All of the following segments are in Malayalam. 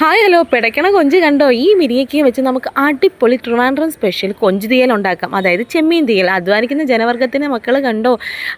ഹായ് ഹലോ പിടയ്ക്കണ കൊഞ്ച് കണ്ടോ? ഈ മിരിയക്കയെ വെച്ച് നമുക്ക് അടിപൊളി ട്രിവാൻഡ്രം സ്പെഷ്യൽ കൊഞ്ച് തീയൽ ഉണ്ടാക്കാം. അതായത് ചെമ്മീൻ തീയൽ. അധ്വാനിക്കുന്ന ജനവർഗത്തിന്റെ മക്കൾ കണ്ടോ?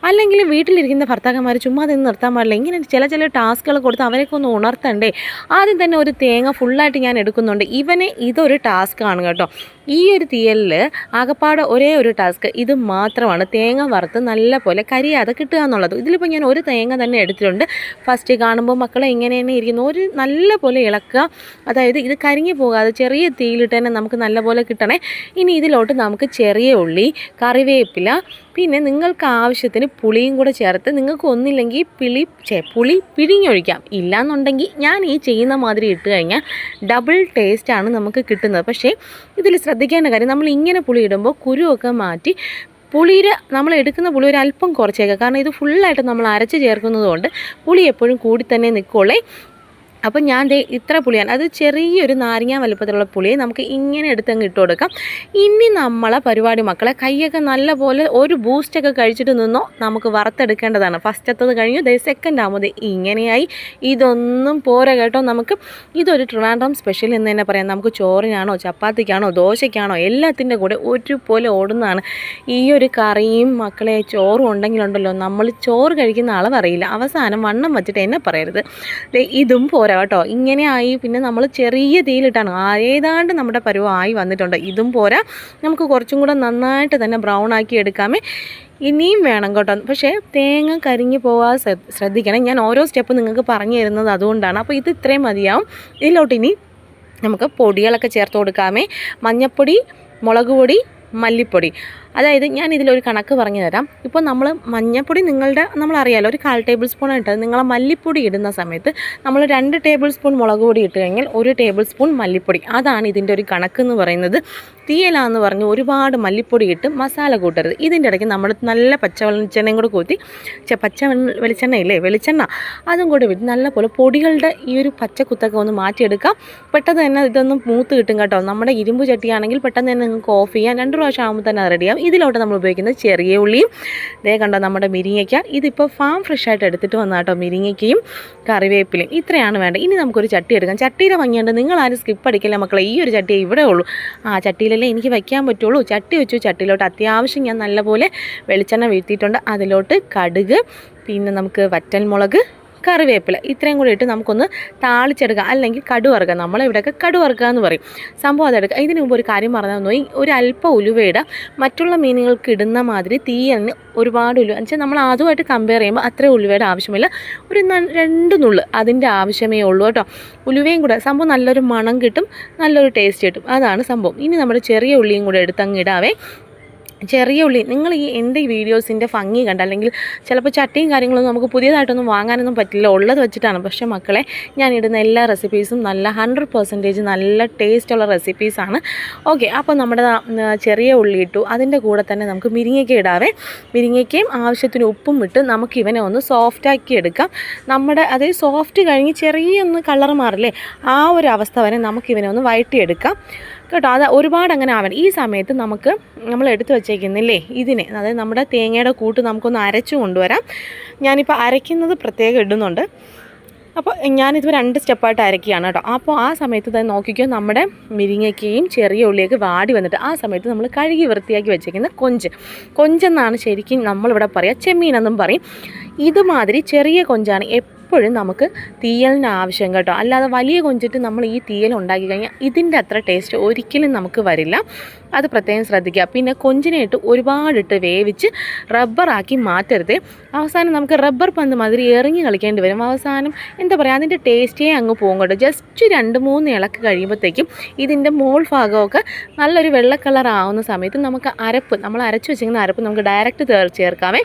അല്ലെങ്കിൽ വീട്ടിലിരിക്കുന്ന ഭർത്താക്കന്മാർ ചുമ്മാ നിന്ന് നിർത്താൻ പാടില്ല. ഇങ്ങനെ ചില ചില ടാസ്കുകൾ കൊടുത്ത് അവരെയൊക്കെ ഒന്ന് ഉണർത്തണ്ടേ? ആദ്യം തന്നെ ഒരു തേങ്ങ ഫുള്ളായിട്ട് ഞാൻ എടുക്കുന്നുണ്ട്. ഇവനെ ഇതൊരു ടാസ്ക് ആണ് കേട്ടോ. ഈ ഒരു തീയലിൽ ആകപ്പാട് ഒരേ ഒരു ടാസ്ക്. ഇത് മാത്രമാണ്. തേങ്ങ വറുത്ത് നല്ല പോലെ കരിയാതെ കിട്ടുക എന്നുള്ളത്. ഇതിലിപ്പോൾ ഞാൻ ഒരു തേങ്ങ തന്നെ എടുത്തിട്ടുണ്ട്. ഫസ്റ്റ് കാണുമ്പോൾ മക്കളെ ഇങ്ങനെ തന്നെ ഇരിക്കുന്നു. ഒരു നല്ല പോലെ ഇളക്കുക. അതായത് ഇത് കരിഞ്ഞു പോകാതെ ചെറിയ തീയിലിട്ട് തന്നെ നമുക്ക് നല്ലപോലെ കിട്ടണേ. ഇനി ഇതിലോട്ട് നമുക്ക് ചെറിയ ഉള്ളി കറിവേപ്പില പിന്നെ നിങ്ങൾക്ക് ആവശ്യത്തിന് പുളിയും കൂടെ ചേർത്ത് നിങ്ങൾക്ക് ഒന്നില്ലെങ്കിൽ പിളി ചേ പുളി പിഴിഞ്ഞൊഴിക്കാം. ഇല്ലാന്നുണ്ടെങ്കിൽ ഞാൻ ഈ ചെയ്യുന്ന മാതിരി ഇട്ട് കഴിഞ്ഞാൽ ഡബിൾ ടേസ്റ്റാണ് നമുക്ക് കിട്ടുന്നത്. പക്ഷേ ഇതിൽ ശ്രദ്ധിക്കേണ്ട കാര്യം നമ്മൾ ഇങ്ങനെ പുളി ഇടുമ്പോൾ കുരുവൊക്കെ മാറ്റി പുളിയുടെ നമ്മൾ എടുക്കുന്ന പുളി ഒരു അല്പം കുറച്ചേക്കാം. കാരണം ഇത് ഫുള്ളായിട്ട് നമ്മൾ അരച്ച് ചേർക്കുന്നതുകൊണ്ട് പുളി എപ്പോഴും കൂടി തന്നെ നിൽക്കുള്ളേ. അപ്പം ഞാൻ ദേ ഇത്ര പുളിയാണ്. അത് ചെറിയൊരു നാരങ്ങ വലുപ്പത്തിലുള്ള പുളിയെ നമുക്ക് ഇങ്ങനെ എടുത്തങ്ങ് ഇട്ട് കൊടുക്കാം. ഇനി നമ്മളെ പരിപാടി മക്കളെ കൈയൊക്കെ നല്ലപോലെ ഒരു ബൂസ്റ്റൊക്കെ കഴിച്ചിട്ട് നിന്നോ നമുക്ക് വറുത്തെടുക്കേണ്ടതാണ്. ഫസ്റ്റ് ഫസ്റ്റത്തത് കഴിഞ്ഞു ദേ സെക്കൻഡ് ആകുമ്പോൾ ഇങ്ങനെയായി. ഇതൊന്നും പോരാ കേട്ടോ നമുക്ക്. ഇതൊരു ട്രിവാൻഡ്രം സ്പെഷ്യൽ എന്ന് തന്നെ പറയാം. നമുക്ക് ചോറിനാണോ ചപ്പാത്തിക്കാണോ ദോശയ്ക്കാണോ എല്ലാത്തിന്റെ കൂടെ ഒരുപോലെ ഓടുന്നതാണ്. ഈ ഒരു കറിയും മക്കളെ ചോറും ഉണ്ടെങ്കിലുണ്ടല്ലോ നമ്മൾ ചോറ് കഴിക്കുന്ന അളവറിയില്ല അവസാനം വണ്ണം വച്ചിട്ട് എന്നെ പറയരുത്. ഇതും പോരാ. കേട്ടോ. ഇങ്ങനെ ആയി പിന്നെ നമ്മൾ ചെറിയ തീയിലിട്ടാണ്. ഏതാണ്ട് നമ്മുടെ പരുവമായി വന്നിട്ടുണ്ട്. ഇതും പോരാ. നമുക്ക് കുറച്ചും കൂടെ നന്നായിട്ട് തന്നെ ബ്രൗൺ ആക്കി എടുക്കാമേ. ഇനിയും വേണം കേട്ടോ. പക്ഷേ തേങ്ങ കരിഞ്ഞു പോകാൻ ശ്രദ്ധിക്കണം. ഞാൻ ഓരോ സ്റ്റെപ്പ് നിങ്ങൾക്ക് പറഞ്ഞു തരുന്നത് അതുകൊണ്ടാണ്. അപ്പോൾ ഇത് ഇത്രയും മതിയാവും. ഇതിലോട്ട് ഇനി നമുക്ക് പൊടികളൊക്കെ ചേർത്ത് കൊടുക്കാമേ. മഞ്ഞൾപ്പൊടി മുളക് പൊടി മല്ലിപ്പൊടി. അതായത് ഞാൻ ഇതിലൊരു കണക്ക് പറഞ്ഞു തരാം ഇപ്പോൾ നമ്മൾ മഞ്ഞപ്പൊടി നിങ്ങളുടെ നമ്മളറിയാലോ ഒരു കാൽ ടേബിൾ സ്പൂൺ ഇട്ടത്. നിങ്ങൾ മല്ലിപ്പൊടി ഇടുന്ന സമയത്ത് നമ്മൾ രണ്ട് ടേബിൾ സ്പൂൺ മുളക് പൊടി ഇട്ട് കഴിഞ്ഞാൽ ഒരു ടേബിൾ സ്പൂൺ മല്ലിപ്പൊടി. അതാണ് ഇതിന്റെ ഒരു കണക്ക് എന്ന് പറയുന്നത്. തീയല എന്ന് പറഞ്ഞ് ഒരുപാട് മല്ലിപ്പൊടി ഇട്ട് മസാല കൂട്ടരുത്. ഇതിന്റെ ഇടയ്ക്ക് നമ്മൾ നല്ല പച്ച വെളിച്ചെണ്ണയും കൂടെ കൂത്തി പച്ച വെളി- വെളിച്ചെണ്ണ ഇല്ലേ വെളിച്ചെണ്ണ അതും കൂടെ വിട്ട് നല്ലപോലെ പൊടികളുടെ ഈ ഒരു പച്ച പച്ചക്കുത്തൊക്കെ ഒന്ന് മാറ്റിയെടുക്കാം. പെട്ടെന്ന് തന്നെ ഇതൊന്നും മൂത്ത് കിട്ടും കേട്ടോ. നമ്മുടെ ഇരുമ്പ് ചട്ടിയാണെങ്കിൽ പെട്ടെന്ന് തന്നെ നിങ്ങൾക്ക് ഓഫ് ചെയ്യാം. രണ്ട് പ്രാവശ്യം ആകുമ്പോൾ തന്നെ റെഡിയാവും ഇതിലോട്ട് നമ്മൾ ഉപയോഗിക്കുന്നത് ചെറിയ ഉള്ളിയും ദേ കണ്ടോ നമ്മുടെ മിരിങ്ങയ്ക്ക. ഇതിപ്പോൾ ഫാം ഫ്രഷ് ആയിട്ട് എടുത്തിട്ട് വന്ന കേട്ടോ മിരിങ്ങയ്ക്കയും കറിവേപ്പിലയും. ഇത്രയാണ് വേണ്ടത്. ഇനി നമുക്കൊരു ചട്ടി എടുക്കാം. ചട്ടിയുടെ ഭംഗിയുണ്ട് നിങ്ങൾ ആരും സ്കിപ്പ് അടിക്കില്ല മക്കളെ. ഈ ഒരു ചട്ടിയെ ഇവിടെ ഉള്ളൂ. ആ ചട്ടിയിലല്ലേ എനിക്ക് വയ്ക്കാൻ പറ്റുള്ളൂ. ചട്ടി വെച്ചു ചട്ടിയിലോട്ട് അത്യാവശ്യം ഞാൻ നല്ലപോലെ വെളിച്ചെണ്ണ വീഴ്ത്തിയിട്ടുണ്ട്. അതിലോട്ട് കടുക് പിന്നെ നമുക്ക് വറ്റൽമുളക് കറിവേപ്പില ഇത്രയും കൂടി ഇട്ട് നമുക്കൊന്ന് താളിച്ചെടുക്കുക അല്ലെങ്കിൽ കടുവറുക്കുക നമ്മളിവിടെയൊക്കെ കടുവറുക്കുക എന്ന് പറയും. സംഭവം അതെടുക്കുക ഇതിനു മുമ്പ് ഒരു കാര്യം പറഞ്ഞാൽ നോയി ഒരു അല്പം ഉലുവയിട മറ്റുള്ള മീനുകൾക്ക് ഇടുന്ന മാതിരി തീയലിന് ഒരുപാട് ഉലുവ. എന്നുവെച്ചാൽ നമ്മൾ അതുമായിട്ട് കമ്പയർ ചെയ്യുമ്പോൾ അത്ര ഉലുവയുടെ ആവശ്യമില്ല. ഒരു രണ്ട് നുള്ള് അതിന്റെ ആവശ്യമേ ഉള്ളൂ കേട്ടോ. ഉലുവയും കൂടെ സംഭവം നല്ലൊരു മണം കിട്ടും. നല്ലൊരു ടേസ്റ്റ് കിട്ടും. അതാണ് സംഭവം. ഇനി നമ്മുടെ ചെറിയ ഉള്ളിയും കൂടെ എടുത്തങ്ങിടാവേ ചെറിയ ഉള്ളി. നിങ്ങൾ ഈ എന്റെ ഈ വീഡിയോസിന്റെ ഭംഗി കണ്ട അല്ലെങ്കിൽ ചിലപ്പോൾ ചട്ടിയും കാര്യങ്ങളൊന്നും നമുക്ക് പുതിയതായിട്ടൊന്നും വാങ്ങാനൊന്നും പറ്റില്ല. ഉള്ളത് വെച്ചിട്ടാണ്. പക്ഷേ മക്കളെ ഞാൻ ഇടുന്ന എല്ലാ റെസിപ്പീസും നല്ല ഹൺഡ്രഡ് പെർസെന്റേജ് നല്ല ടേസ്റ്റുള്ള റെസിപ്പീസാണ് ഓക്കെ അപ്പോൾ നമ്മുടെ ചെറിയ ഉള്ളി ഇട്ടു. അതിന്റെ കൂടെ തന്നെ നമുക്ക് മിരിങ്ങയ്ക്ക ഇടാവേ. മിരിങ്ങയ്ക്കയും ആവശ്യത്തിന് ഉപ്പും ഇട്ട് നമുക്ക് ഇവനെ ഒന്ന് സോഫ്റ്റാക്കി എടുക്കാം. നമ്മുടെ അതായത് സോഫ്റ്റ് കഴിഞ്ഞ് ചെറിയൊന്ന് കളർ മാറില്ലേ ആ ഒരു അവസ്ഥ വരെ നമുക്ക് ഇവനെ ഒന്ന് വഴറ്റിയെടുക്കാം. കേട്ടോ അത് ഒരുപാട് അങ്ങനെ ആവണം ഈ സമയത്ത് നമുക്ക് നമ്മൾ എടുത്തു വച്ചേക്കുന്നില്ലേ ഇതിനെ അതായത് നമ്മുടെ തേങ്ങയുടെ കൂട്ട് നമുക്കൊന്ന് അരച്ചു കൊണ്ടുവരാം. ഞാനിപ്പോൾ അരയ്ക്കുന്നത് പ്രത്യേകം ഇടുന്നുണ്ട്. അപ്പോൾ ഞാനിത് രണ്ട് സ്റ്റെപ്പായിട്ട് അരക്കുകയാണ് കേട്ടോ. അപ്പോൾ ആ സമയത്ത് തന്നെ നോക്കിക്കോ നമ്മുടെ മിരിങ്ങയ്ക്കയും ചെറിയ ഉള്ളിയൊക്കെ വാടി വന്നിട്ട് ആ സമയത്ത് നമ്മൾ കഴുകി വൃത്തിയാക്കി വെച്ചേക്കുന്ന കൊഞ്ച്. കൊഞ്ചെന്നാണ് ശരിക്കും നമ്മളിവിടെ പറയുക ചെമ്മീനെന്നും പറയും. ഇതുമാതിരി ചെറിയ കൊഞ്ചാണ്. എപ്പോഴും നമുക്ക് തീയലിന് ആവശ്യം കേട്ടോ. അല്ലാതെ വലിയ കൊഞ്ചിട്ട് നമ്മൾ ഈ തീയൽ ഉണ്ടാക്കി കഴിഞ്ഞാൽ ഇതിന്റെ അത്ര ടേസ്റ്റ് ഒരിക്കലും നമുക്ക് വരില്ല. അത് പ്രത്യേകം ശ്രദ്ധിക്കുക. പിന്നെ കൊഞ്ചിനെ ഇട്ട് ഒരുപാടിട്ട് വേവിച്ച് റബ്ബറാക്കി മാറ്റരുത്. അവസാനം നമുക്ക് റബ്ബർ പന്ത് മാതിരി എറിഞ്ഞ് കളിക്കേണ്ടി വരും. അവസാനം എന്താ പറയുക അതിന്റെ ടേസ്റ്റേ അങ്ങ് പോകും കേട്ടോ. ജസ്റ്റ് രണ്ട് മൂന്ന് ഇളക്ക് കഴിയുമ്പോഴത്തേക്കും ഇതിന്റെ മോൾ ഭാഗമൊക്കെ നല്ലൊരു വെള്ള കളർ ആവുന്ന സമയത്ത് നമുക്ക് അരപ്പ് നമ്മൾ അരച്ച് വെച്ചിരിക്കുന്ന അരപ്പ് നമുക്ക് ഡയറക്റ്റ് ചേർക്കാമേ.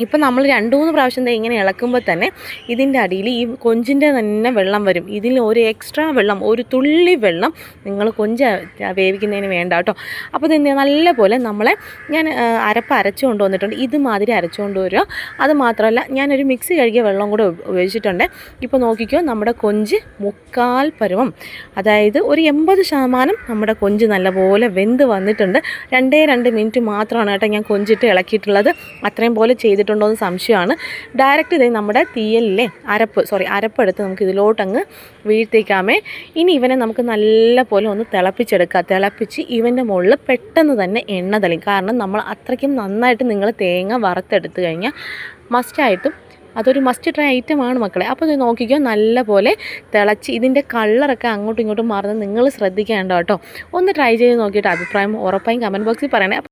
ഇപ്പം നമ്മൾ രണ്ട് മൂന്ന് പ്രാവശ്യം ഇങ്ങനെ ഇളക്കുമ്പോൾ തന്നെ ഇതിന്റെ അടിയിൽ ഈ കൊഞ്ചിന്റെ തന്നെ വെള്ളം വരും. ഇതിൽ ഒരു എക്സ്ട്രാ വെള്ളം ഒരു തുള്ളി വെള്ളം നിങ്ങൾ കൊഞ്ച് വേവിക്കുന്നതിന് വേണ്ട കേട്ടോ. അപ്പോൾ ഇത് നല്ല പോലെ നമ്മളെ ഞാൻ അരപ്പ് അരച്ചു കൊണ്ടുവന്നിട്ടുണ്ട്. ഇതുമാതിരി അരച്ചു കൊണ്ടുവരിക. അത് മാത്രമല്ല ഞാനൊരു മിക്സി കഴുകിയ വെള്ളം കൂടെ ഉപ- ഉപയോഗിച്ചിട്ടുണ്ട്. ഇപ്പോൾ നോക്കിക്കോ നമ്മുടെ കൊഞ്ച് മുക്കാൽ പരുവം. അതായത് ഒരു എൺപത് ശതമാനം നമ്മുടെ കൊഞ്ച് നല്ലപോലെ വെന്ത് വന്നിട്ടുണ്ട്. രണ്ടേ രണ്ട് മിനിറ്റ് മാത്രമാണ് കേട്ടോ ഞാൻ കൊഞ്ചിട്ട് ഇളക്കിയിട്ടുള്ളത്. അത്രയും പോലെ ചെയ്തിട്ട് ചെയ്തിട്ടുണ്ടോ എന്ന് സംശയമാണ്. ഡയറക്റ്റ് ഇതേ നമ്മുടെ തീയലിലെ അരപ്പ് സോറി അരപ്പെടുത്ത് നമുക്ക് ഇതിലോട്ടങ്ങ് വീഴ്ത്തേക്കാമേ. ഇനി ഇവനെ നമുക്ക് നല്ല പോലെ ഒന്ന് തിളപ്പിച്ചെടുക്കുക തിളപ്പിച്ച് ഇവന്റെ മുകളിൽ പെട്ടെന്ന് തന്നെ എണ്ണ തളിയും. കാരണം നമ്മൾ അത്രയ്ക്കും നന്നായിട്ട് നിങ്ങൾ തേങ്ങ വറുത്തെടുത്ത് കഴിഞ്ഞാൽ മസ്റ്റായിട്ടും അതൊരു മസ്റ്റ് ട്രൈ ഐറ്റമാണ് മക്കളെ. അപ്പോൾ ഇത് നോക്കിക്കോ നല്ല പോലെ തിളച്ച് ഇതിന്റെ കളറൊക്കെ അങ്ങോട്ടും ഇങ്ങോട്ടും മാറുന്നത് നിങ്ങൾ ശ്രദ്ധിക്കേണ്ട കേട്ടോ. ഒന്ന് ട്രൈ ചെയ്ത് നോക്കിയിട്ട് അഭിപ്രായം ഉറപ്പായും കമന്റ് ബോക്സിൽ പറയണേ.